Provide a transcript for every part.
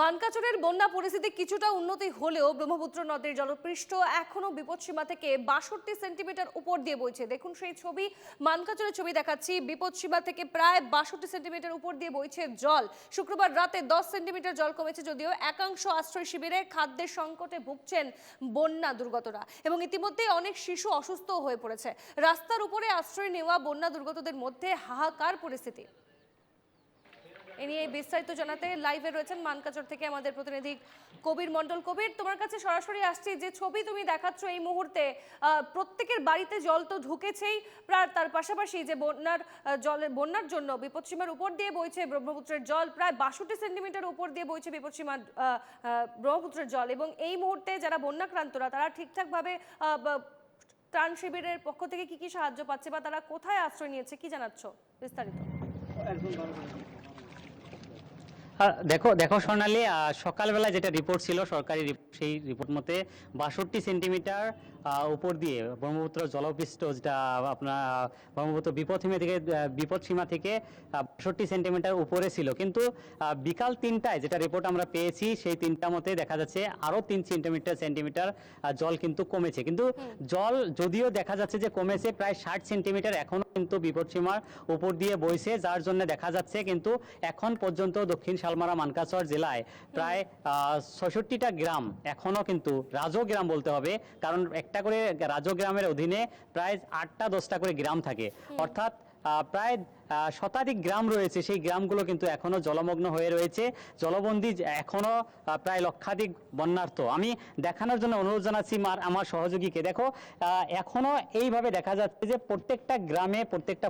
মানকাচরের বন্যা পরিস্থিতি কিছুটা উন্নতি হলেও ব্রহ্মপুত্র নদের জলপৃষ্ঠ এখনও বিপদসীমা থেকে বাষট্টি সেন্টিমিটার উপর দিয়ে বইছে। দেখুন সেই ছবি, মানকাচরের ছবি দেখাচ্ছি। বিপদসীমা থেকে প্রায় বাষট্টি সেন্টিমিটার উপর দিয়ে বইছে জল। শুক্রবার রাতে দশ সেন্টিমিটার জল কমেছে যদিও একাংশ আশ্রয় শিবিরে খাদ্যের সংকটে ভুগছেন বন্যা দুর্গতরা এবং ইতিমধ্যেই অনেক শিশু অসুস্থ হয়ে পড়েছে। রাস্তার উপরে আশ্রয় নেওয়া বন্যা দুর্গতদের মধ্যে হাহাকার পরিস্থিতি। এ নিয়ে বিস্তারিত জানাতে লাইভে রয়েছেন মানকাচর থেকে আমাদের প্রতিনিধি কবির মণ্ডল। কবির, তোমার কাছে সরাসরি আসছি, যে ছবি তুমি দেখাচ্ছ এই মুহূর্তে প্রত্যেকের বাড়িতে জল তো ঢুকেছেই, প্রায় তার পাশাপাশি যে বন্যার জলের, বন্যার জন্য বিপদসীমার উপর দিয়ে বইছে ব্রহ্মপুত্রের জল, প্রায় বাষট্টি সেন্টিমিটার উপর দিয়ে বইছে বিপদসীমার ব্রহ্মপুত্রের জল। এবং এই মুহূর্তে যারা বন্যাক্রান্তরা, তারা ঠিকঠাকভাবে ত্রাণ শিবিরের পক্ষ থেকে কি কি সাহায্য পাচ্ছে বা তারা কোথায় আশ্রয় নিয়েছে, কি জানাচ্ছ বিস্তারিত? দেখো দেখো আহ, সকালবেলা যেটা রিপোর্ট ছিল সরকারি সেই রিপোর্ট মতে বাষট্টি সেন্টিমিটার উপর দিয়ে ব্রহ্মপুত্র জলপৃষ্ঠ যেটা আপনার ব্রহ্মপুত্র বিপদসীমা থেকে আহ, বিপদসীমা থেকে বাষট্টি সেন্টিমিটার উপরে ছিল। কিন্তু বিকাল তিনটায় যেটা রিপোর্ট আমরা পেয়েছি সেই তিনটা মতে দেখা যাচ্ছে আরও তিন সেন্টিমিটার সেন্টিমিটার জল কিন্তু কমেছে। কিন্তু জল যদিও দেখা যাচ্ছে যে কমেছে প্রায় ষাট সেন্টিমিটার এখনও কিন্তু বিপদসীমার উপর দিয়ে বইছে যার জন্য দেখা যাচ্ছে কিন্তু এখন পর্যন্ত দক্ষিণ শালমারা মানকাচর জেলায় প্রায় ছষট্টিটা গ্রাম এখনও কিন্তু রাজো গ্রাম বলতে হবে কারণ একটা করে রাজো গ্রামের অধীনে প্রায় আটটা দশটা করে গ্রাম থাকে। অর্থাৎ প্রায় শতাধিক গ্রাম রয়েছে। সেই গ্রামগুলো কিন্তু এখনও জলমগ্ন হয়ে রয়েছে। জলবন্দি যে- এখনও প্রায় লক্ষাধিক বন্যার্থ। আমি দেখানোর জন্য অনুরোধ জানাচ্ছি মার আমার সহযোগীকে। দেখো আহ, এখনও এইভাবে দেখা যাচ্ছে যে প্রত্যেকটা গ্রামে প্রত্যেকটা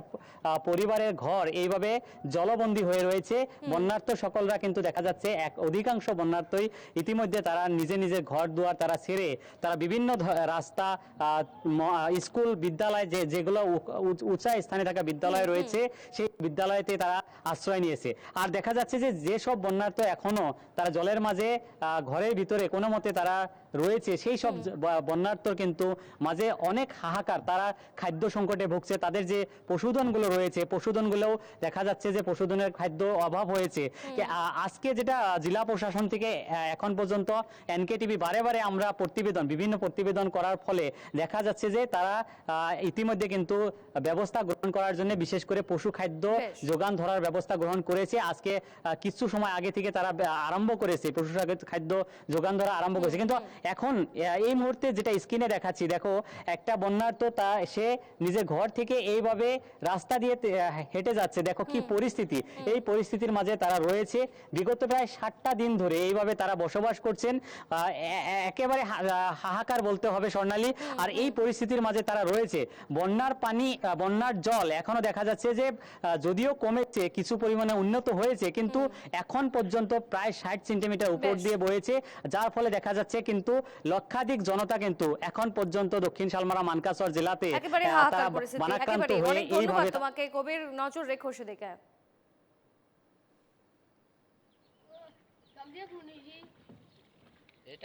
পরিবারের ঘর এইভাবে জলবন্দি হয়ে রয়েছে। বন্যার্থ সকলরা কিন্তু দেখা যাচ্ছে এক অধিকাংশ বন্যার্থই ইতিমধ্যে তারা নিজে নিজের ঘর দুয়ার তারা ছেড়ে তারা বিভিন্ন রাস্তা স্কুল বিদ্যালয় যে যেগুলো উঁচা স্থানে থাকা বিদ্যালয় রয়েছে সেই বিদ্যালয়তে তারা আশ্রয় নিয়েছে। আর দেখা যাচ্ছে যে, যেসব বন্যার্থ এখনও তারা জলের মাঝে ঘরের ভিতরে কোনো মতে তারা রয়েছে। সেই সব বন্যার্থর কিন্তু মাঝে অনেক হাহাকার। তারা খাদ্য সংকটে ভুগছে। তাদের যে পশুধনগুলো রয়েছে পশুধনগুলোও দেখা যাচ্ছে যে পশুধনের খাদ্য অভাব হয়েছে। আজকে যেটা জেলা প্রশাসন থেকে এখন পর্যন্ত এনকেটিভি বারে বারে আমরা প্রতিবেদন বিভিন্ন প্রতিবেদন করার ফলে দেখা যাচ্ছে যে তারা ইতিমধ্যে কিন্তু ব্যবস্থা গ্রহণ করার জন্য বিশেষ করে পশু খাদ্য যোগান ধরার ব্যবস্থা গ্রহণ করেছে। আজকে কিছু সময় আগে থেকে তারা আরম্ভ করেছে। পশু খাদ্য যোগান ধরা আরম্ভ করেছে। কিন্তু এখন এই মুহূর্তে যেটা স্ক্রিনে দেখাচ্ছি দেখো একটা বন্যার্থ তা সে নিজের ঘর থেকে এইভাবে রাস্তা দিয়ে হেঁটে যাচ্ছে। দেখো কি পরিস্থিতি। এই পরিস্থিতির মাঝে তারা রয়েছে। বিগত প্রায় ষাটটা দিন ধরে এইভাবে তারা বসবাস করছেন। একেবারে হাহাকার বলতে হবে স্বর্ণালী। আর এই পরিস্থিতির মাঝে তারা রয়েছে। বন্যার পানি বন্যার জল এখনও দেখা যাচ্ছে যে যদিও কমেছে কিছু পরিমাণে উন্নত হয়েছে কিন্তু এখন পর্যন্ত প্রায় ষাট সেন্টিমিটার উপর দিয়ে বয়েছে। যার ফলে দেখা যাচ্ছে কিন্তু লক্ষাধিক জনতা কিন্তু এখন পর্যন্ত দক্ষিণ শালমারা মানকাসর জেলাতে একেবারে তারা বানাক্রান্ত হয়ে এইভাবে তোমাকে। কবির নজর রেখো সেদিকে।